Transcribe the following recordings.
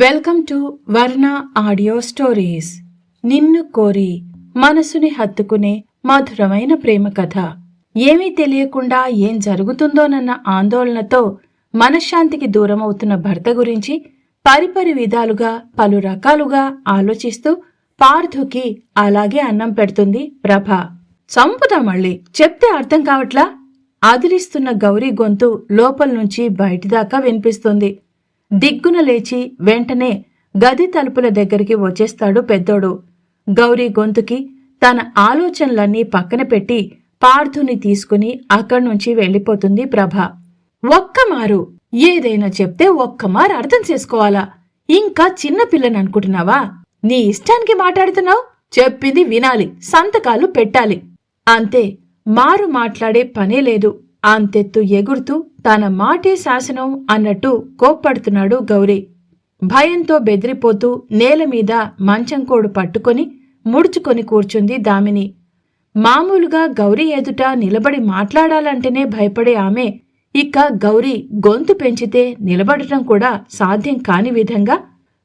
Welcome to Varna audio stories. నిన్ను కోరి మనసుని హత్తుకునే మధురమైన ప్రేమ కథ. ఏమీ తెలియకుండా ఏం జరుగుతుందోనన్న ఆందోళనతో మనశ్శాంతికి దూరమవుతున్న భర్త గురించి పరిపరి విధాలుగా పలు రకాలుగా ఆలోచిస్తూ పార్థుకి అలాగే అన్నం పెడుతుంది ప్రభ. చంపుతా మళ్ళీ. చెప్తే అర్థం కావట్లా? అదిలిస్తున్న గౌరీ గొంతు లోపల నుంచి బయటిదాకా వినిపిస్తుంది. దిగ్గున లేచి వెంటనే గది తలుపుల దగ్గరికి వచ్చేస్తాడు పెద్దోడు. గౌరీ గొంతుకి తన ఆలోచనలన్నీ పక్కన పెట్టి పార్థుని తీసుకుని అక్కడి నుంచి వెళ్ళిపోతుంది ప్రభ. ఒక్కమారు ఏదైనా చెప్తే ఒక్కమారు అర్థం చేసుకోవాలా? ఇంకా చిన్న పిల్లని అనుకుంటున్నావా? నీ ఇష్టానికి మాట్లాడుతున్నావు? చెప్పింది వినాలి సంతకాలు పెట్టాలి. అంతే మారు మాట్లాడే పనే లేదు. అంతెత్తు ఎగురుతూ తన మాటే శాసనం అన్నట్టు కోప్పడుతున్నాడు గౌరీ. భయంతో బెదిరిపోతూ నేల మీద మంచంకోడు పట్టుకొని ముడుచుకొని కూర్చుంది దామిని. మామూలుగా గౌరీ ఎదుట నిలబడి మాట్లాడాలంటేనే భయపడే ఆమె. ఇక గౌరీ గొంతు పెంచితే నిలబడటం కూడా సాధ్యం కాని విధంగా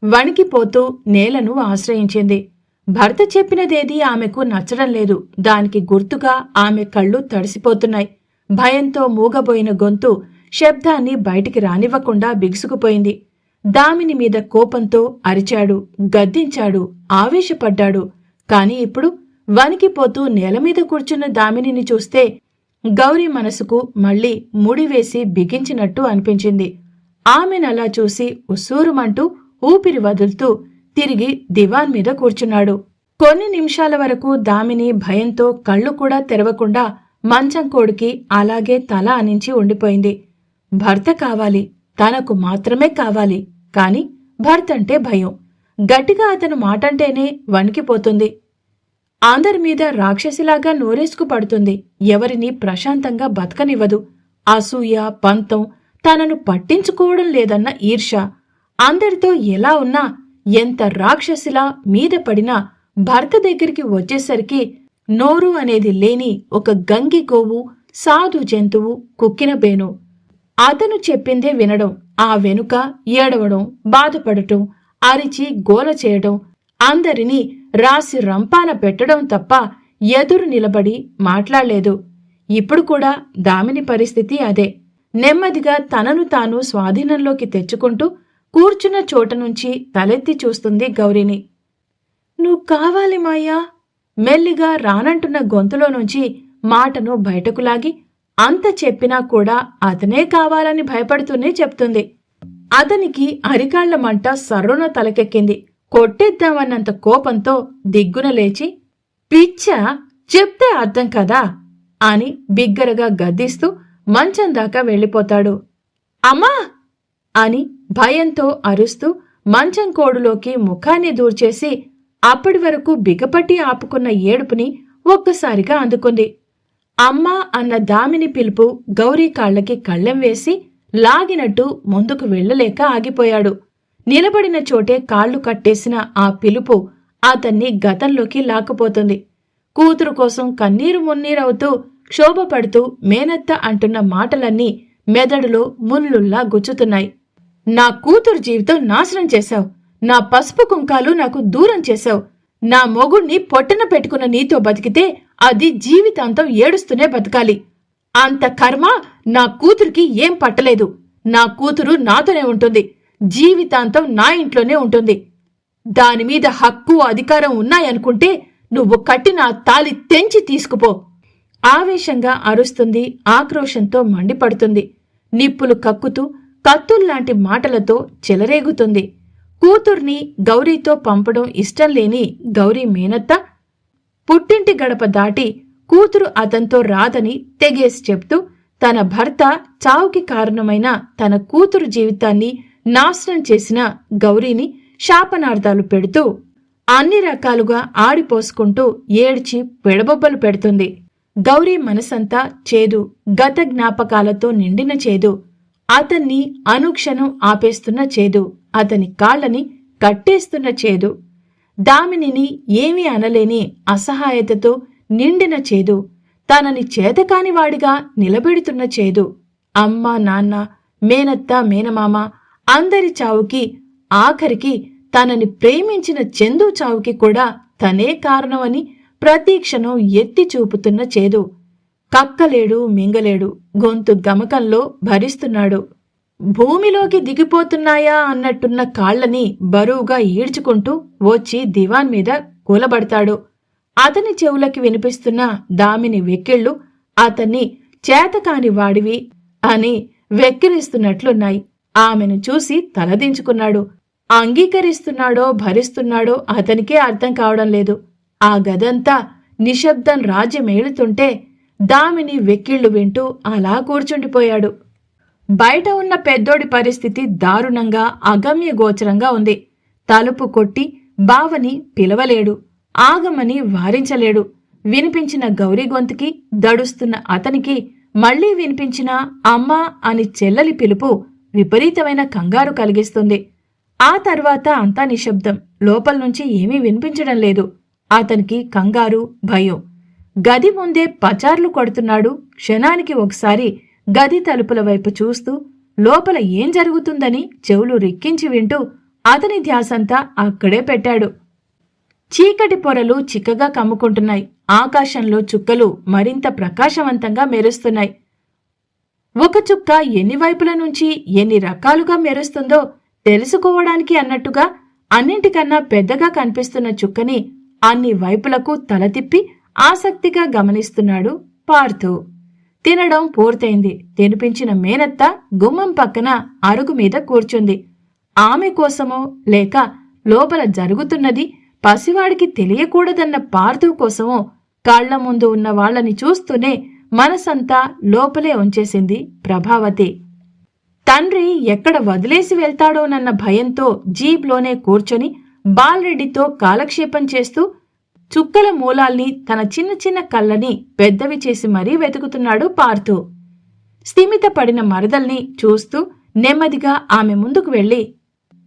వణికిపోతూ నేలను ఆశ్రయించింది. భర్త చెప్పినదేదీ ఆమెకు నచ్చడం లేదు. దానికి గుర్తుగా ఆమె కళ్ళు తడిసిపోతున్నాయి. భయంతో మూగబోయిన గొంతు శబ్దాన్ని బయటికి రానివ్వకుండా బిగుసుకుపోయింది. దామిని మీద కోపంతో అరిచాడు గద్దించాడు ఆవేశపడ్డాడు. కాని ఇప్పుడు వణికిపోతూ నేలమీద కూర్చున్న దామినిని చూస్తే గౌరీ మనసుకు మళ్ళీ ముడివేసి బిగించినట్టు అనిపించింది. ఆమెనలా చూసి ఉసూరుమంటూ ఊపిరి వదులుతూ తిరిగి దివాన్ మీద కూర్చున్నాడు. కొన్ని నిమిషాల వరకు దామిని భయంతో కళ్ళు కూడా తెరవకుండా మంచం కోడికి అలాగే తల అనించి ఉండిపోయింది. భర్త కావాలి తనకు మాత్రమే కావాలి కాని భర్త అంటే భయం. గట్టిగా అతను మాటంటేనే వణికిపోతుంది. అందరి మీద రాక్షసిలాగా నోరేసుకు పడుతుంది. ఎవరిని ప్రశాంతంగా బతకనివ్వదు. అసూయ పంతం తనను పట్టించుకోవడం లేదన్న ఈర్ష. అందరితో ఎలా ఉన్నా ఎంత రాక్షసిలా మీద పడినా భర్త దగ్గరికి వచ్చేసరికి నోరు అనేది లేని ఒక గంగి గోవు సాధు జంతువు కుక్కిన బేను అతను చెప్పిందే వినడం ఆ వెనుక ఏడవడం బాధపడటం అరిచి గోల చేయడం అందరినీ రాసి రంపాన పెట్టడం తప్ప ఎదురు నిలబడి మాట్లాడలేదు. ఇప్పుడు కూడా దామిని పరిస్థితి అదే. నెమ్మదిగా తనను తాను స్వాధీనంలోకి తెచ్చుకుంటూ కూర్చున్న చోట నుంచి తలెత్తి చూస్తుంది గౌరిని. నువ్వు కావాలి మాయా? మెల్లిగా రానంటున్న గొంతులో నుంచి మాటను బయటకు లాగి అంత చెప్పినా కూడా అతనే కావాలని భయపడుతూనే చెప్తుంది. అతనికి అరికాళ్ళ మంట సర్రున తలకెక్కింది. కొట్టేద్దామన్నంత కోపంతో దిగ్గున లేచి పిచ్చా చెప్తే అర్థం కదా అని బిగ్గరగా గద్దిస్తూ మంచం దాకా వెళ్ళిపోతాడు. అమ్మా! అని భయంతో అరుస్తూ మంచం కోడులోకి ముఖాన్ని దూర్చేసి అప్పటి వరకు బిగపట్టి ఆపుకున్న ఏడుపుని ఒక్కసారిగా అందుకుంది. అమ్మా అన్న దామిని పిలుపు గౌరీ కాళ్ళకి కళ్ళెం వేసి లాగినట్టు ముందుకు వెళ్ళలేక ఆగిపోయాడు. నిలబడిన చోటే కాళ్ళు కట్టేసిన ఆ పిలుపు అతన్ని గతంలోకి లాక్కుపోతుంది. కూతురు కోసం కన్నీరు మున్నీరవుతూ క్షోభపడుతూ మేనత్త అంటున్న మాటలన్నీ మెదడులో మున్లుల్లా గుచ్చుతున్నాయి. నా కూతురు జీవితం నాశనం చేశావు. నా పసుపు కుంకాలు నాకు దూరం చేశావు. నా మొగుణ్ణి పొట్టన పెట్టుకున్న నీతో బతికితే అది జీవితాంతం ఏడుస్తూనే బతకాలి. అంత కర్మ నా కూతురికి ఏం పట్టలేదు. నా కూతురు నాతోనే ఉంటుంది. జీవితాంతం నా ఇంట్లోనే ఉంటుంది. దానిమీద హక్కు అధికారం ఉన్నాయనుకుంటే నువ్వు కట్టిన తాలి తెంచి తీసుకుపో. ఆవేశంగా అరుస్తుంది ఆక్రోశంతో మండిపడుతుంది. నిప్పులు కక్కుతూ కత్తుల్లాంటి మాటలతో చెలరేగుతుంది. కూతుర్ని గౌరీతో పంపడం ఇష్టం లేని గౌరీ మేనత్త పుట్టింటి గడప దాటి కూతురు అతంతో రాదని తెగేసి చెప్తూ తన భర్త చావుకి కారణమైన తన కూతురు జీవితాన్ని నాశనం చేసిన గౌరీని శాపనార్థాలు పెడుతూ అన్ని రకాలుగా ఆడిపోసుకుంటూ ఏడ్చి పెడబొబ్బలు పెడుతుంది. గౌరీ మనసంతా చేదు గత జ్ఞాపకాలతో నిండిన చేదు అతన్ని అనుక్షణం ఆపేస్తున్న చేదు. అతని కాళ్ళని కట్టేస్తున్న చేదు. దామినిని ఏమీ అనలేని అసహాయతతో నిండిన చేదు. తనని చేతకాని వాడిగా నిలబెడుతున్న చేదు. అమ్మ నాన్న మేనత్త మేనమామ అందరి చావుకి ఆఖరికి తనని ప్రేమించిన చందు చావుకి కూడా తనే కారణమని ప్రతీక్షను ఎత్తి చూపుతున్న చేదు. కక్కలేడు మింగలేడు గొంతు గమకంలో భరిస్తున్నాడు. భూమిలోకి దిగిపోతున్నాయా అన్నట్టున్న కాళ్ళని బరువుగా ఈడ్చుకుంటూ వచ్చి దివాన్ మీద కూలబడతాడు. అతని చెవులకి వినిపిస్తున్న దామిని వెక్కిళ్ళు అతన్ని చేతకాని వాడివి అని వెక్కిరిస్తున్నట్లున్నాయి. ఆమెను చూసి తలదించుకున్నాడు. అంగీకరిస్తున్నాడో భరిస్తున్నాడో అతనికే అర్థం కావడం లేదు. ఆ గదంతా నిశ్శబ్దం రాజ్యమేలుతుంటే దామిని వెక్కిళ్ళు వింటూ అలా కూర్చుండిపోయాడు. బయట ఉన్న పెద్దోడి పరిస్థితి దారుణంగా అగమ్య గోచరంగా ఉంది. తలుపు కొట్టి బావని పిలవలేడు ఆగమని వారించలేడు. వినిపించిన గౌరీ గొంతుకి దడుస్తున్న అతనికి మళ్ళీ వినిపించిన అమ్మా అని చెల్లలి పిలుపు విపరీతమైన కంగారు కలిగిస్తుంది. ఆ తర్వాత అంతా నిశ్శబ్దం. లోపల నుంచి ఏమీ వినిపించడం లేదు. అతనికి కంగారు భయం. గది ముందే పచార్లు కొడుతున్నాడు. క్షణానికి ఒకసారి గది తలుపుల వైపు చూస్తూ లోపల ఏం జరుగుతుందని చెవులు రిక్కించి వింటూ అతని ధ్యాసంతా అక్కడే పెట్టాడు. చీకటి పొరలు చిక్కగా కమ్ముకుంటున్నాయి. ఆకాశంలో చుక్కలు మరింత ప్రకాశవంతంగా మెరుస్తున్నాయి. ఒక చుక్క ఎన్ని వైపుల నుంచి ఎన్ని రకాలుగా మెరుస్తుందో తెలుసుకోవడానికి అన్నట్టుగా అన్నింటికన్నా పెద్దగా కనిపిస్తున్న చుక్కని అన్ని వైపులకు తల తిప్పి ఆసక్తిగా గమనిస్తున్నాడు పార్థు. తినడం పూర్తయింది. తినిపించిన మేనత్త గుమ్మం పక్కన అరుగు మీద కూర్చుంది. ఆమె కోసమో లేక లోపల జరుగుతున్నది పసివాడికి తెలియకూడదన్న పార్థు కోసమో కాళ్ళ ముందు ఉన్న వాళ్ళని చూస్తూనే మనసంతా లోపలే ఉంచేసింది ప్రభావతి. తండ్రి ఎక్కడ వదిలేసి వెళ్తాడోనన్న భయంతో జీప్లోనే కూర్చొని బాల్రెడ్డితో కాలక్షేపం చేస్తూ చుక్కల మూలాల్ని తన చిన్న చిన్న కళ్ళని పెద్దవి చేసి మరీ వెతుకుతున్నాడు పార్థు. స్థిమిత పడిన మరదల్ని చూస్తూ నెమ్మదిగా ఆమె ముందుకు వెళ్ళి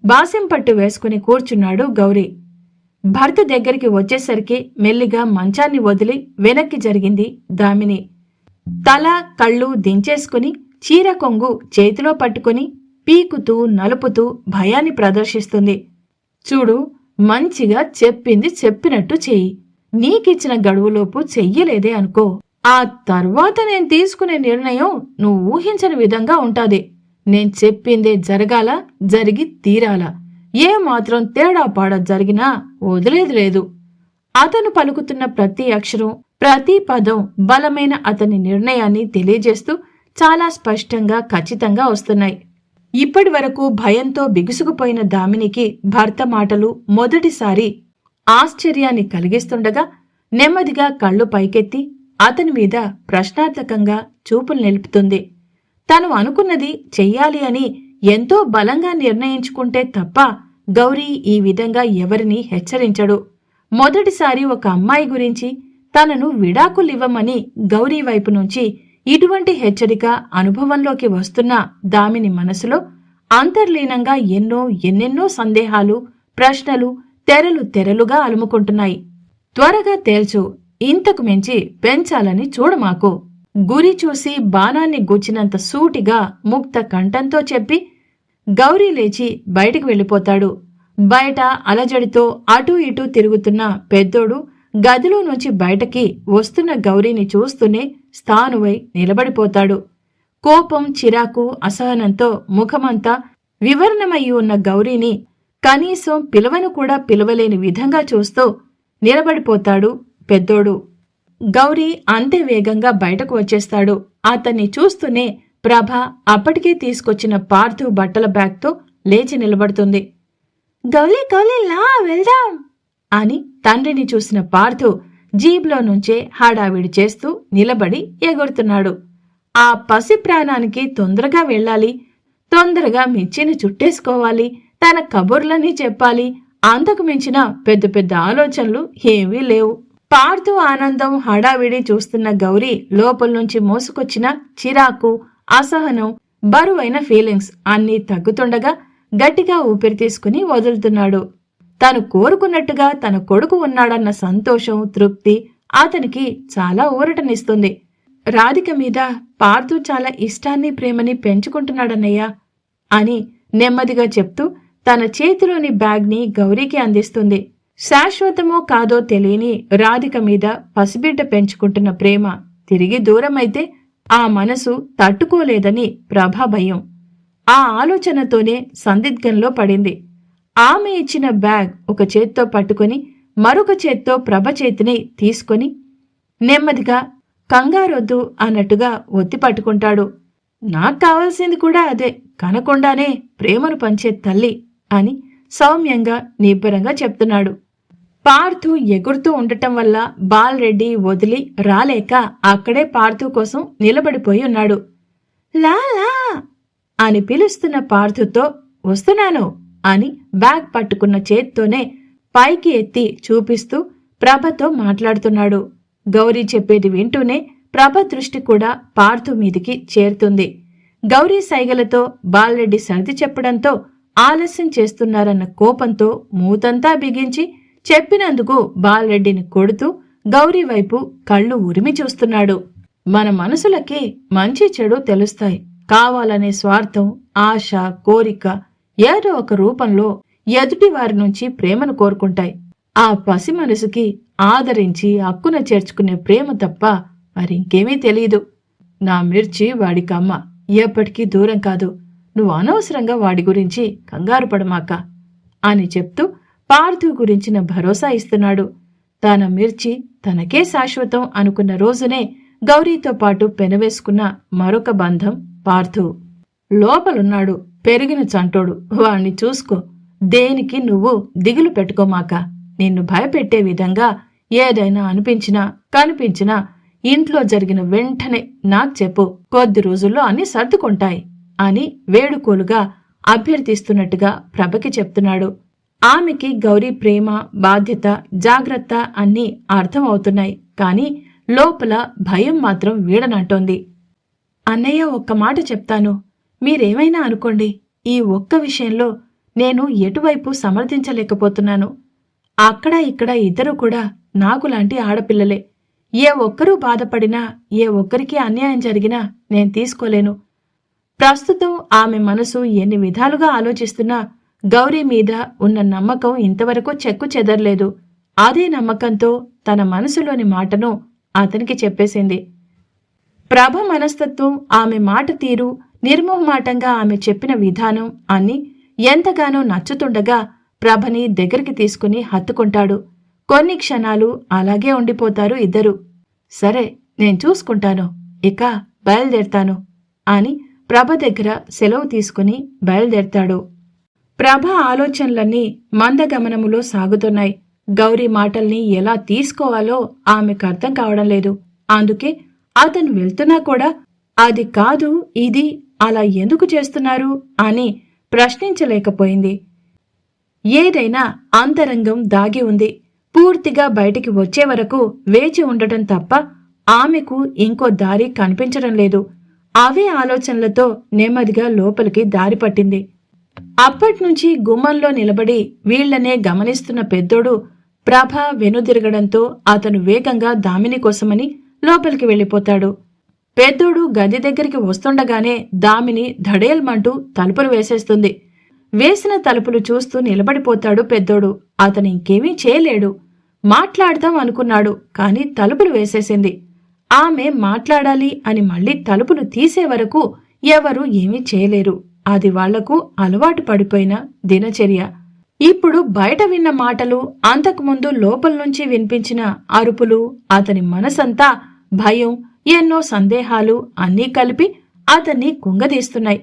బాసిం పట్టు వేసుకుని కూర్చున్నాడు గౌరీ. భర్త దగ్గరికి వచ్చేసరికి మెల్లిగా మంచాన్ని వదిలి వెనక్కి జరిగింది దామిని. తల కళ్ళు దించేసుకుని చీర కొంగు చేతిలో పట్టుకుని పీకుతూ నలుపుతూ భయాన్ని ప్రదర్శిస్తుంది. చూడు మంచిగా చెప్పింది చెప్పినట్టు చెయ్యి. నీకిచ్చిన గడువులోపు చెయ్యలేదే అనుకో. ఆ తర్వాత నేను తీసుకునే నిర్ణయం నువ్వు ఊహించని విధంగా ఉంటాది. నేను చెప్పిందే జరగాల జరిగి తీరాలా. ఏ మాత్రం తేడా పాడ జరిగినా వదిలేదు లేదు. అతను పలుకుతున్న ప్రతి అక్షరం ప్రతి పదం బలమైన అతని నిర్ణయాన్ని తెలియజేస్తూ చాలా స్పష్టంగా ఖచ్చితంగా వస్తున్నాయి. ఇప్పటి వరకు భయంతో బిగుసుకుపోయిన దామినికి భర్త మాటలు మొదటిసారి ఆశ్చర్యాన్ని కలిగిస్తుండగా నెమ్మదిగా కళ్ళు పైకెత్తి అతని మీద ప్రశ్నార్థకంగా చూపులు నిలుపుతుంది. తను అనుకున్నది చెయ్యాలి అని ఎంతో బలంగా నిర్ణయించుకుంటే తప్ప గౌరీ ఈ విధంగా ఎవరిని హెచ్చరించడు. మొదటిసారి ఒక అమ్మాయి గురించి తనను విడాకులివ్వమని గౌరీ వైపు నుంచి ఇటువంటి హెచ్చరిక అనుభవంలోకి వస్తున్న దామిని మనసులో అంతర్లీనంగా ఎన్నో ఎన్నెన్నో సందేహాలు ప్రశ్నలు తెరలు తెరలుగా అలుముకుంటున్నాయి. త్వరగా తేల్చు ఇంతకు మించి పెంచాలని చూడమాకు. గురి చూసి బాణాన్ని గుచ్చినంత సూటిగా ముక్త కంఠంతో చెప్పి గౌరీ లేచి బయటికి వెళ్ళిపోతాడు. బయట అలజడితో అటూ ఇటూ తిరుగుతున్న పెద్దోడు గదిలో నుంచి బయటకి వస్తున్న గౌరీని చూస్తూనే స్థానువై నిలబడిపోతాడు. కోపం చిరాకు అసహనంతో ముఖమంతా వివరణమయ్యి ఉన్న గౌరీని కనీసం పిలవను కూడా పిలవలేని విధంగా చూస్తూ నిలబడిపోతాడు పెద్దోడు. గౌరీ అంతే వేగంగా బయటకు వచ్చేస్తాడు. అతన్ని చూస్తూనే ప్రభ అప్పటికే తీసుకొచ్చిన పార్థు బట్టల బ్యాగ్తో లేచి నిలబడుతుంది. గౌరీ గౌలీ లా వెళ్దాం అని తండ్రిని చూసిన పార్థు జీబ్లో నుంచే హడావిడి చేస్తూ నిలబడి ఎగురుతున్నాడు. ఆ పసి ప్రాణానికి తొందరగా వెళ్ళాలి తొందరగా మిచ్చిని చుట్టేసుకోవాలి తన కబుర్లని చెప్పాలి. అంతకు మించిన పెద్ద పెద్ద ఆలోచనలు ఏమీ లేవు. పార్థు ఆనందం హడావిడి చూస్తున్న గౌరీ లోపల నుంచి మోసుకొచ్చిన చిరాకు అసహనం బరువైన ఫీలింగ్స్ అన్నీ తగ్గుతుండగా గట్టిగా ఊపిరి తీసుకుని వదులుతున్నాడు. తను కోరుకున్నట్టుగా తన కొడుకు ఉన్నాడన్న సంతోషం తృప్తి అతనికి చాలా ఊరటనిస్తుంది. రాధిక మీద పార్థు చాలా ఇష్టాన్ని ప్రేమని పెంచుకుంటున్నాడన్నయ్యా అని నెమ్మదిగా చెప్తూ తన చేతిలోని బ్యాగ్ని గౌరీకి అందిస్తుంది. శాశ్వతమో కాదో తెలియని రాధిక మీద పసిబిడ్డ పెంచుకుంటున్న ప్రేమ తిరిగి దూరమైతే ఆ మనసు తట్టుకోలేదని ప్రభా భయం. ఆ ఆలోచనతోనే సందిగ్ధంలో పడింది. ఆమె ఇచ్చిన బ్యాగ్ ఒక చేత్తో పట్టుకొని మరొక చేత్తో ప్రభ చేతిని తీసుకొని నెమ్మదిగా కంగారొద్దు అన్నట్టుగా ఒత్తి పట్టుకుంటాడు. నాకు కావాల్సింది కూడా అదే కనకుండానే ప్రేమను పంచే తల్లి అని సౌమ్యంగా నిబ్బరంగా చెప్తున్నాడు. పార్థు ఎగురుతూ ఉండటం వల్ల బాలరెడ్డి వదిలి రాలేక అక్కడే పార్థు కోసం నిలబడిపోయి ఉన్నాడు. లాలా అని పిలుస్తున్న పార్థుతో వస్తున్నాను అని బ్యాగ్ పట్టుకున్న చేత్తోనే పైకి ఎత్తి చూపిస్తూ ప్రభతో మాట్లాడుతున్నాడు. గౌరీ చెప్పేది వింటూనే ప్రభ దృష్టి కూడా పార్థు మీదికి చేరుతుంది. గౌరీ సైగలతో బాలరెడ్డి సర్ది చెప్పడంతో ఆలస్యం చేస్తున్నారన్న కోపంతో మూతంతా బిగించి చెప్పినందుకు బాలరెడ్డిని కొడుతూ గౌరీ వైపు కళ్ళు ఉరిమి చూస్తున్నాడు. మన మనసులకి మంచి చెడు తెలుస్తాయి. కావాలనే స్వార్థం ఆశ కోరిక ఏదో ఒక రూపంలో ఎదుటి వారి నుంచి ప్రేమను కోరుకుంటాయి. ఆ పసి మనసుకి ఆదరించి హక్కున చేర్చుకునే ప్రేమ తప్ప మరింకేమీ తెలియదు నా మిర్చి వాడికమ్మ ఎప్పటికీ దూరం కాదు. నువ్వు అనవసరంగా వాడి గురించి కంగారు పడమాక అని చెప్తూ పార్థు గురించిన భరోసా ఇస్తున్నాడు. తన మిర్చి తనకే శాశ్వతం అనుకున్న రోజునే గౌరీతో పాటు పెనవేసుకున్న మరొక బంధం పార్థు. లోపలున్నాడు. పెరిగిన చంటోడు. వాణ్ణి చూసుకో. దేనికి నువ్వు దిగులు పెట్టుకోమాక. నిన్ను భయపెట్టే విధంగా ఏదైనా అనిపించినా కనిపించినా ఇంట్లో జరిగిన వెంటనే నాకు చెప్పు. కొద్ది రోజుల్లో అన్ని సర్దుకుంటాయి అని వేడుకోలుగా అభ్యర్థిస్తున్నట్టుగా ప్రభకి చెప్తున్నాడు. ఆమెకి గౌరీ ప్రేమ బాధ్యత జాగ్రత్త అన్నీ అర్థమవుతున్నాయి. కాని లోపల భయం మాత్రం వీడనంటోంది. అన్నయ్య ఒక్క మాట చెప్తాను. మీరేమైనా అనుకోండి ఈ ఒక్క విషయంలో నేను ఎటువైపు సమర్థించలేకపోతున్నాను. అక్కడ ఇక్కడ ఇద్దరు కూడా నాకు లాంటి ఆడపిల్లలే. ఏ ఒక్కరూ బాధపడినా ఏ ఒక్కరికి అన్యాయం జరిగినా నేను తీసుకోలేను. ప్రస్తుతం ఆమె మనసు ఎన్ని విధాలుగా ఆలోచిస్తున్నా గౌరీ మీద ఉన్న నమ్మకం ఇంతవరకు చెక్కు చెదరలేదు. అదే నమ్మకంతో తన మనసులోని మాటను అతనికి చెప్పేసింది. ప్రభ మనస్తత్వం ఆమె మాట తీరు నిర్మోహమాటంగా ఆమె చెప్పిన విధానం అని ఎంతగానో నచ్చుతుండగా ప్రభని దగ్గరికి తీసుకుని హత్తుకుంటాడు. కొన్ని క్షణాలు అలాగే ఉండిపోతారు ఇద్దరు. సరే నేను చూసుకుంటాను. ఇక బయలుదేరతాను అని ప్రభ దగ్గర సెలవు తీసుకుని బయలుదేరతాడు. ప్రభ ఆలోచనలన్నీ మందగమనములో సాగుతున్నాయి. గౌరీ మాటల్ని ఎలా తీసుకోవాలో ఆమెకు అర్థం కావడం లేదు. అందుకే అతను వెళ్తున్నా కూడా అది కాదు ఇది అలా ఎందుకు చేస్తున్నారు అని ప్రశ్నించలేకపోయింది. ఏదైనా అంతరంగం దాగి ఉంది. పూర్తిగా బయటికి వచ్చే వరకు వేచి ఉండటం తప్ప ఆమెకు ఇంకో దారి కనిపించడం లేదు. అవే ఆలోచనలతో నెమ్మదిగా లోపలికి దారి పట్టింది. అప్పట్నుంచి గుమ్మంలో నిలబడి వీళ్ళనే గమనిస్తున్న పెద్దోడు ప్రభ వెనుదిరగడంతో అతను వేగంగా దామిని కోసమని లోపలికి వెళ్ళిపోతాడు. పెద్దోడు గది దగ్గరికి వస్తుండగానే దామిని ధడేల్మంటూ తలుపులు వేసేస్తుంది. వేసిన తలుపులు చూస్తూ నిలబడిపోతాడు పెద్దోడు. అతను ఇంకేమీ చేయలేడు. మాట్లాడదాం అనుకున్నాడు కాని తలుపులు వేసేసింది. ఆమె మాట్లాడాలి అని మళ్ళీ తలుపులు తీసే వరకు ఎవరు ఏమీ చేయలేరు. అది వాళ్ళకు అలవాటు పడిపోయిన దినచర్య. ఇప్పుడు బయట విన్న మాటలు అంతకుముందు లోపల నుంచి వినిపించిన అరుపులు అతని మనసంతా భయం ఎన్నో సందేహాలు అన్నీ కలిపి అతన్ని కుంగదీస్తున్నాయి.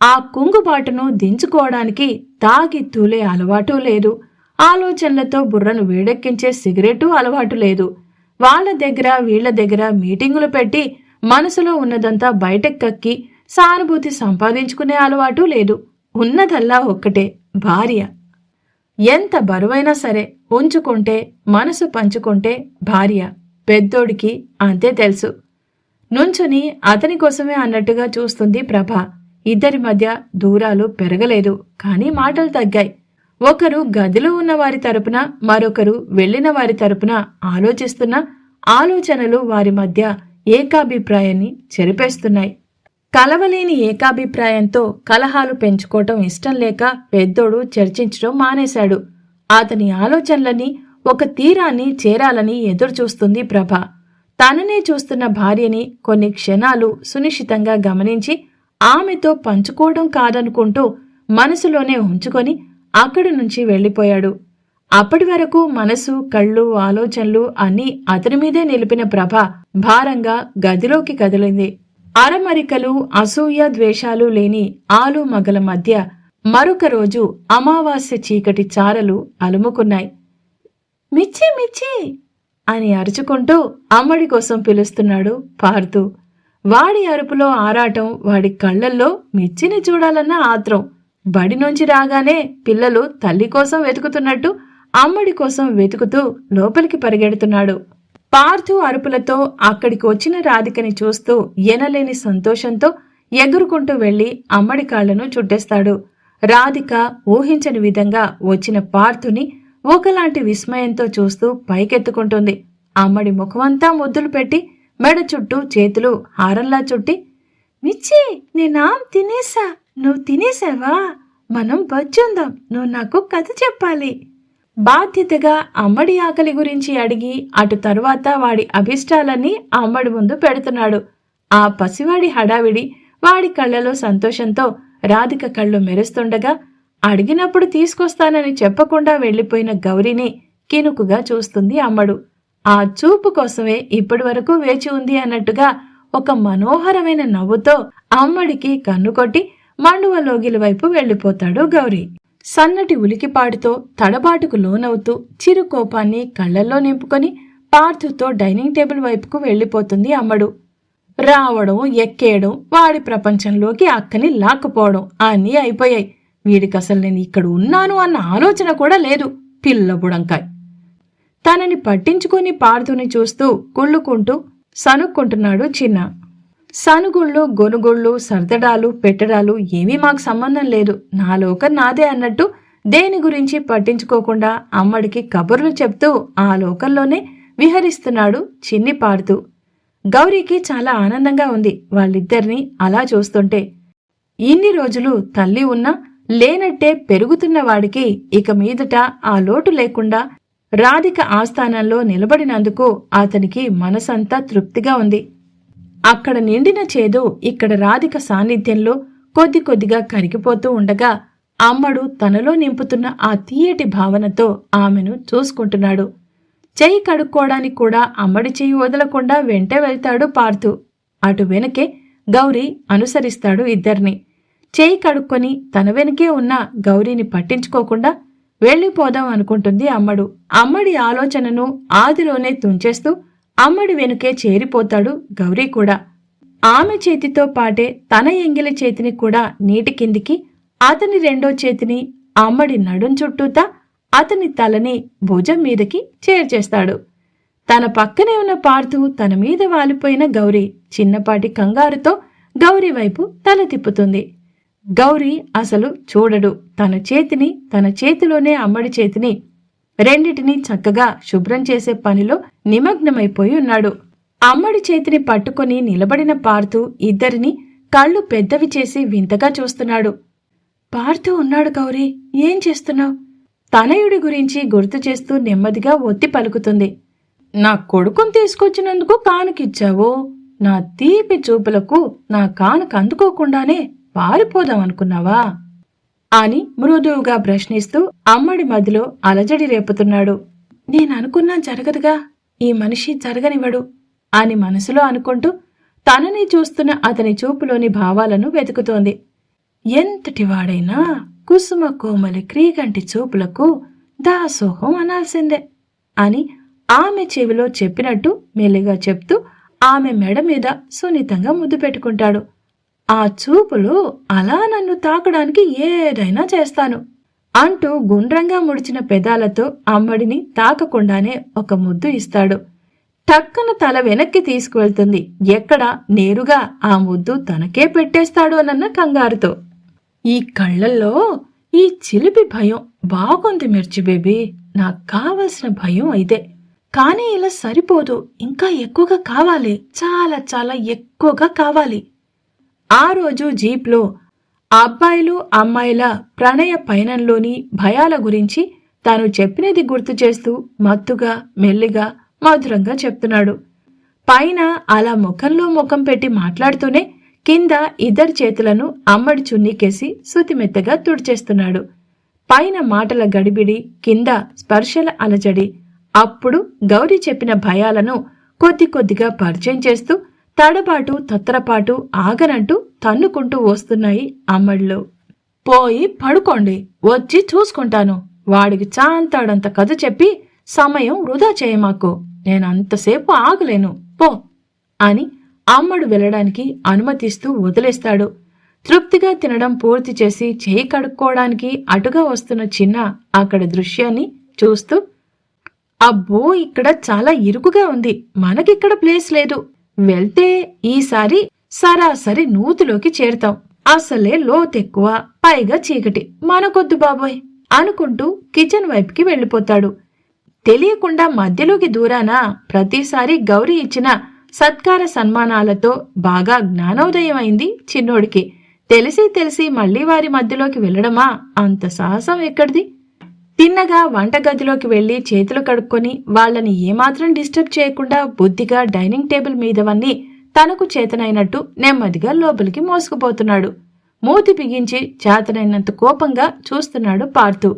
ఆ కుంగుబాటును దించుకోవడానికి తాగి తూలే అలవాటు లేదు. ఆలోచనలతో బుర్రను వేడెక్కించే సిగరెటు అలవాటు లేదు. వాళ్ళ దగ్గర వీళ్ళ దగ్గర మీటింగులు పెట్టి మనసులో ఉన్నదంతా బయటెక్కక్కి సానుభూతి సంపాదించుకునే అలవాటు లేదు. ఉన్నదల్లా ఒక్కటే భార్య. ఎంత బరువైనా సరే ఉంచుకుంటే మనసు పంచుకుంటే భార్య. పెద్దోడికి అంతే తెలుసు. నుంచుని అతని కోసమే అన్నట్టుగా చూస్తుంది ప్రభ. ఇద్దరి మధ్య దూరాలు పెరగలేదు కానీ మాటలు తగ్గాయి. ఒకరు గదిలో ఉన్న వారి తరపున మరొకరు వెళ్ళిన వారి తరపున ఆలోచిస్తున్న ఆలోచనలు వారి మధ్య ఏకాభిప్రాయాన్ని చెరిపేస్తున్నాయి. కలవలేని ఏకాభిప్రాయంతో కలహాలు పెంచుకోవటం ఇష్టం లేక పెద్దోడు చర్చించడం మానేశాడు. అతని ఆలోచనలని ఒక తీరాన్ని చేరాలని ఎదురుచూస్తుంది ప్రభ. తననే చూస్తున్న భార్యని కొన్ని క్షణాలు సునిశ్చితంగా గమనించి ఆమెతో పంచుకోవడం కాదనుకుంటూ మనసులోనే ఉంచుకొని అక్కడి నుంచి వెళ్ళిపోయాడు. అప్పటి వరకు మనసు కళ్ళు ఆలోచనలు అన్నీ అతని మీదే నిలిపిన ప్రభ భారంగా గదిలోకి కదిలింది. అరమరికలు అసూయ ద్వేషాలు లేని ఆలు మగల మధ్య మరొక రోజు అమావాస్య చీకటి చారలు అలుముకున్నాయి. మిచ్చి మిచ్చి అని అరుచుకుంటూ అమ్మడి కోసం పిలుస్తున్నాడు పార్థు వాడి అరుపులో ఆరాటం వాడి కళ్ళల్లో మిచ్చిని చూడాలన్న ఆత్రం. బడి నుంచి రాగానే పిల్లలు తల్లి కోసం వెతుకుతున్నట్టు అమ్మడి కోసం వెతుకుతూ లోపలికి పరిగెడుతున్నాడు. పార్థు అరుపులతో అక్కడికి వచ్చిన రాధికని చూస్తూ ఎనలేని సంతోషంతో ఎగురుకుంటూ వెళ్ళి అమ్మడి కాళ్ళను చుట్టేస్తాడు. రాధిక ఊహించని విధంగా వచ్చిన పార్థుని ఒకలాంటి విస్మయంతో చూస్తూ పైకెత్తుకుంటుంది. అమ్మడి ముఖమంతా ముద్దులు పెట్టి మెడ చుట్టూ చేతులు హారంలా చుట్టి మిచ్చి నేనాం తినేసా. నువ్వు తినేసావా? మనం బజ్జుందాం. నువ్వు నాకు కథ చెప్పాలి. బాధ్యతగా అమ్మడి ఆకలి గురించి అడిగి అటు తరువాత వాడి అభిష్టాలన్నీ అమ్మడి ముందు పెడుతున్నాడు. ఆ పసివాడి హడావిడి వాడి కళ్ళలో సంతోషంతో రాధిక కళ్ళు మెరుస్తుండగా అడిగినప్పుడు తీసుకొస్తానని చెప్పకుండా వెళ్ళిపోయిన గౌరీని కినుకుగా చూస్తుంది అమ్మడు. ఆ చూపు కోసమే ఇప్పటి వరకు వేచి ఉంది అన్నట్టుగా ఒక మనోహరమైన నవ్వుతో అమ్మడికి కన్ను కొట్టి మండువలోగిల వైపు వెళ్ళిపోతాడు గౌరీ. సన్నటి ఉలికిపాటుతో తడబాటుకు లోనవుతూ చిరు కోపాన్ని కళ్ళల్లో నింపుకొని పార్థుతో డైనింగ్ టేబుల్ వైపుకు వెళ్ళిపోతుంది అమ్మడు. రావడం ఎక్కేయడం వాడి ప్రపంచంలోకి అక్కని లాక్కుపోవడం అన్నీ అయిపోయాయి. వీడికి అసలు నేను ఇక్కడ ఉన్నాను అన్న ఆలోచన కూడా లేదు. పిల్ల బుడంకాయ్. తనని పట్టించుకొని పాడుతూని చూస్తూ కుళ్ళుకుంటూ సనుక్కుంటున్నాడు చిన్న. సనుగుళ్ళు గొనుగుళ్ళు సర్దడాలు పెట్టడాలు ఏమీ మాకు సంబంధం లేదు. నా లోకం నాదే అన్నట్టు దేని గురించి పట్టించుకోకుండా అమ్మడికి కబుర్లు చెప్తూ ఆ లోకంలోనే విహరిస్తున్నాడు చిన్ని పాడుతూ గౌరీకి చాలా ఆనందంగా ఉంది. వాళ్ళిద్దరినీ అలా చూస్తుంటే ఇన్ని రోజులు తల్లి ఉన్నా లేనట్టే పెరుగుతున్న వాడికి ఇక మీదట ఆ లోటు లేకుండా రాధిక ఆస్థానంలో నిలబడినందుకు అతనికి మనసంతా తృప్తిగా ఉంది. అక్కడ నిండిన చేదు ఇక్కడ రాధిక సాన్నిధ్యంలో కొద్ది కొద్దిగా కరిగిపోతూ ఉండగా అమ్మడు తనలో నింపుతున్న ఆ తీయటి భావనతో ఆమెను చూసుకుంటున్నాడు. చెయ్యి కడుక్కోవడానికి కూడా అమ్మడి చెయ్యి వదలకుండా వెంటే వెళ్తాడు పార్థు. అటు వెనకే గౌరీ అనుసరిస్తాడు ఇద్దరిని. చేయి కడుక్కొని తన వెనకే ఉన్న గౌరీని పట్టించుకోకుండా వెళ్ళిపోదాం అనుకుంటుంది అమ్మడు. అమ్మడి ఆలోచనను ఆదిలోనే తుంచేస్తూ అమ్మడి వెనుకే చేరిపోతాడు గౌరీ కూడా. ఆమె చేతితో పాటే తన ఎంగిలి చేతిని కూడా నీటి కిందికి అతని రెండో చేతిని అమ్మడి నడుం చుట్టూతా అతని తలని భుజం మీదకి చేర్చేస్తాడు. తన పక్కనే ఉన్న పార్థు తన మీద వాలిపోయిన గౌరీ చిన్నపాటి కంగారుతో గౌరీ వైపు తల తిప్పుతుంది. గౌరీ అసలు చూడడు. తన చేతిని తన చేతిలోనే అమ్మడి చేతిని రెండిటిని చక్కగా శుభ్రం చేసే పనిలో నిమగ్నమైపోయి ఉన్నాడు. అమ్మడి చేతిని పట్టుకొని నిలబడిన పార్థు ఇద్దరిని కళ్ళు పెద్దవి చేసి వింతగా చూస్తున్నాడు. పార్థు ఉన్నాడు గౌరీ ఏం చేస్తున్నావు? తనయుడి గురించి గుర్తు చేస్తూ నెమ్మదిగా ఒత్తి పలుకుతుంది. నా కొడుకుని తీసుకొచ్చినందుకు కానుకిచ్చావు? నా తీపి చూపులకు నా కానుక అందుకోకుండానే పారిపోదాం అనుకున్నావా? అని మృదువుగా ప్రశ్నిస్తూ అమ్మడి మదిలో అలజడి రేపుతున్నాడు. నేననుకున్నా జరగదుగా ఈ మనిషి జరగనివ్వడు అని మనసులో అనుకుంటూ తనని చూస్తున్న అతని చూపులోని భావాలను వెతుకుతోంది. ఎంతటి వాడైనా కుసుమ కోమలి క్రీగంటి చూపులకు దాసోహం అనాల్సిందే అని ఆమె చెవిలో చెప్పినట్టు మెల్లిగా చెప్తూ ఆమె మెడ మీద సున్నితంగా ముద్దు పెట్టుకుంటాడు. ఆ చూపులు అలా నన్ను తాకడానికి ఏదైనా చేస్తాను అంటూ గుండ్రంగా ముడిచిన పెదాలతో అమ్మడిని తాకకుండానే ఒక ముద్దు ఇస్తాడు. టక్కన తల వెనక్కి తీసుకువెళ్తుంది. ఎక్కడ? నేరుగా ఆ ముద్దు తనకే పెట్టేస్తాడు అన్న కంగారుతో. ఈ కళ్ళల్లో ఈ చిలిపి భయం. బాగుంది మిర్చి బేబీ. నాకు కావలసిన భయం అయితే. కానీ ఇలా సరిపోదు. ఇంకా ఎక్కువగా కావాలి. చాలా చాలా ఎక్కువగా కావాలి. ఆ రోజు జీప్లో అబ్బాయిలు అమ్మాయిల ప్రణయ పయనంలోని భయాల గురించి తాను చెప్పినది గుర్తు చేస్తూ మత్తుగా మెల్లిగా మధురంగా చెప్తున్నాడు. పైన అలా ముఖంలో ముఖం పెట్టి మాట్లాడుతూనే కింద ఇద్దరు చేతులను అమ్మడి చున్నీకేసి సుతిమెత్తగా తుడిచేస్తున్నాడు. పైన మాటల గడిబిడి కింద స్పర్శల అలజడి అప్పుడు గౌరీ చెప్పిన భయాలను కొద్ది కొద్దిగా పరిచయం చేస్తూ తడబాటు తత్తరపాటు ఆగనంటూ తన్నుకుంటూ వస్తున్నాయి అమ్మళ్ళు పోయి పడుకోండి వచ్చి చూసుకుంటాను. వాడికి చాంతాడంత కథ చెప్పి సమయం వృధా చేయమాకు నేనంతసేపు ఆగలేను. పో అని అమ్మడు వెళ్ళడానికి అనుమతిస్తూ వదిలేస్తాడు. తృప్తిగా తినడం పూర్తి చేసి చేయి కడుక్కోవడానికి అటుగా వస్తున్న చిన్న అక్కడి దృశ్యాన్ని చూస్తూ అబ్బో ఇక్కడ చాలా ఇరుకుగా ఉంది. మనకిక్కడ ప్లేస్ లేదు. వెళ్తే ఈసారి సరాసరి నూతులోకి చేరుతాం. అసలే లోతెక్కువ పైగా చీకటి. మనకొద్దు బాబోయ్! అనుకుంటూ కిచెన్ వైపుకి వెళ్ళిపోతాడు. తెలియకుండా మధ్యలోకి దూరాన ప్రతిసారి గౌరీ ఇచ్చిన సత్కార సన్మానాలతో బాగా జ్ఞానోదయం అయింది చిన్నోడికి. తెలిసి తెలిసి మళ్ళీ వారి మధ్యలోకి వెళ్ళడమా? అంత సాహసం ఎక్కడిది? తిన్నగా వంటగదిలోకి వెళ్ళి చేతులు కడుక్కొని వాళ్ళని ఏమాత్రం డిస్టర్బ్ చేయకుండా బుద్ధిగా డైనింగ్ టేబుల్ మీదవన్నీ తనకు చేతనైనట్టు నెమ్మదిగా లోపలికి మోసుకుపోతున్నాడు. మూతి బిగించి చేతనైనంత కోపంగా చూస్తున్నాడు పార్థు.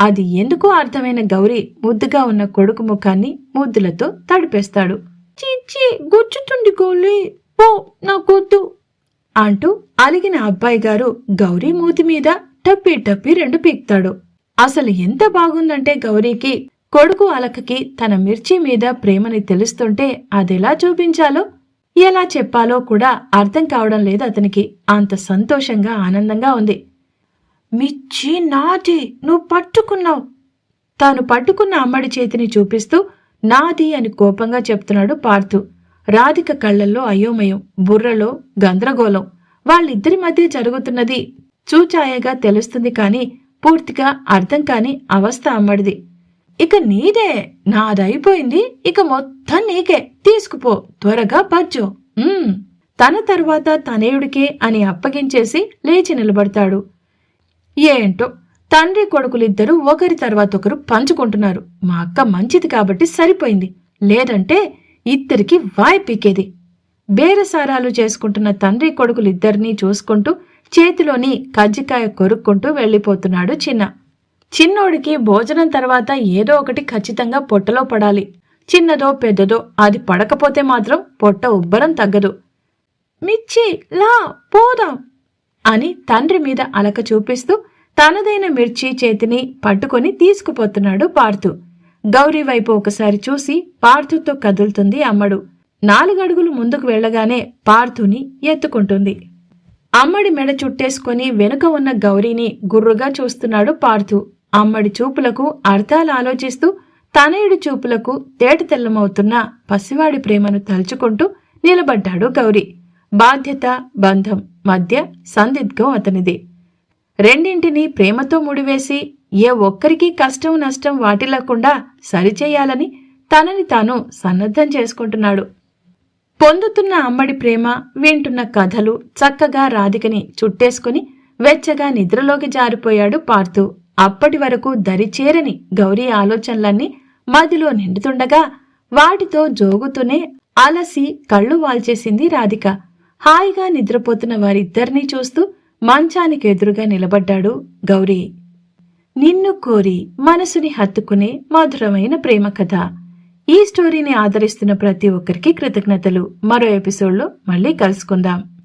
అది ఎందుకో అర్థమైన గౌరీ ముద్దుగా ఉన్న కొడుకు ముఖాన్ని ముద్దులతో తడిపేస్తాడు. చీచి గుచ్చుతుంది గోలీ పో నాకొద్దు అంటూ అలిగిన అబ్బాయి గారు గౌరీ మూతి మీద టప్పి టప్పి రెండు పీక్తాడు. అసలు ఎంత బాగుందంటే గౌరీకి కొడుకు అలకకి తన మిర్చి మీద ప్రేమని తెలుస్తుంటే అదెలా చూపించాలో? ఎలా చెప్పాలో కూడా అర్థం కావడం లేదు అతనికి. అంత సంతోషంగా ఆనందంగా ఉంది. మిర్చి నాది నువ్వు పట్టుకున్నావు. తాను పట్టుకున్న అమ్మడి చేతిని చూపిస్తూ నాది అని కోపంగా చెప్తున్నాడు పార్థు. రాధిక కళ్ళల్లో అయోమయం బుర్రలో గందరగోళం. వాళ్ళిద్దరి మధ్య జరుగుతున్నది చూచాయగా తెలుస్తుంది కాని పూర్తిగా అర్థం కాని అవస్థ అమ్మడిది. ఇక నీదే నాదైపోయింది ఇక మొత్తం నీకే. తీసుకుపో త్వరగా పచ్చు తన తర్వాత తనయుడికే అని అప్పగించేసి లేచి నిలబడతాడు. ఏంటో తండ్రి కొడుకులిద్దరూ ఒకరి తర్వాత ఒకరు పంచుకుంటున్నారు. మా అక్క మంచిది కాబట్టి సరిపోయింది. లేదంటే ఇద్దరికి వాయి పీకేది. బేరసారాలు చేసుకుంటున్న తండ్రి కొడుకులిద్దరినీ చూసుకుంటూ చేతిలోని కజ్జికాయ కొరుక్కుంటూ వెళ్ళిపోతున్నాడు చిన్న. చిన్నోడికి భోజనం తర్వాత ఏదో ఒకటి ఖచ్చితంగా పొట్టలో పడాలి. చిన్నదో పెద్దదో అది పడకపోతే మాత్రం పొట్ట ఉబ్బరం తగ్గదు. మిర్చి లా పోదాం అని తండ్రి మీద అలక చూపిస్తూ తనదైన మిర్చి చేతిని పట్టుకొని తీసుకుపోతున్నాడు పార్థు గౌరీ వైపు ఒకసారి చూసి పార్థుతో కదులుతుంది అమ్మడు. నాలుగడుగులు ముందుకు వెళ్ళగానే పార్థుని ఎత్తుకుంటుంది. అమ్మడి మెడ చుట్టేసుకొని వెనుక ఉన్న గౌరీని గుర్రుగా చూస్తున్నాడు పార్థు. అమ్మడి చూపులకు అర్థాలు ఆలోచిస్తూ తనయుడి చూపులకు తేటతెల్లమవుతున్న పసివాడి ప్రేమను తలుచుకుంటూ నిలబడ్డాడు గౌరీ. బాధ్యత బంధం మధ్య సందిగ్ధం అతనిది. రెండింటినీ ప్రేమతో ముడివేసి ఏ ఒక్కరికి కష్టం నష్టం వాటిల్లకుండా సరిచేయాలని తనని తాను సన్నద్ధం చేసుకుంటున్నాడు. పొందుతున్న అమ్మడి ప్రేమ వింటున్న కథలు చక్కగా రాధికని చుట్టేసుకుని వెచ్చగా నిద్రలోకి జారిపోయాడు పార్థు. అప్పటి వరకు దరిచేరని గౌరీ ఆలోచనలన్నీ మదిలో నిండుతుండగా వాటితో జోగుతూనే అలసి కళ్ళు వాల్చేసింది రాధిక. హాయిగా నిద్రపోతున్న వారిద్దరినీ చూస్తూ మంచానికి ఎదురుగా నిలబడ్డాడు గౌరీ. నిన్ను కోరి మనసుని హత్తుకునే మధురమైన ప్రేమ కథ ఈ స్టోరీని ఆదరిస్తున్న ప్రతి ఒక్కరికి కృతజ్ఞతలు. మరో ఎపిసోడ్లో మళ్ళీ కలుసుకుందాం.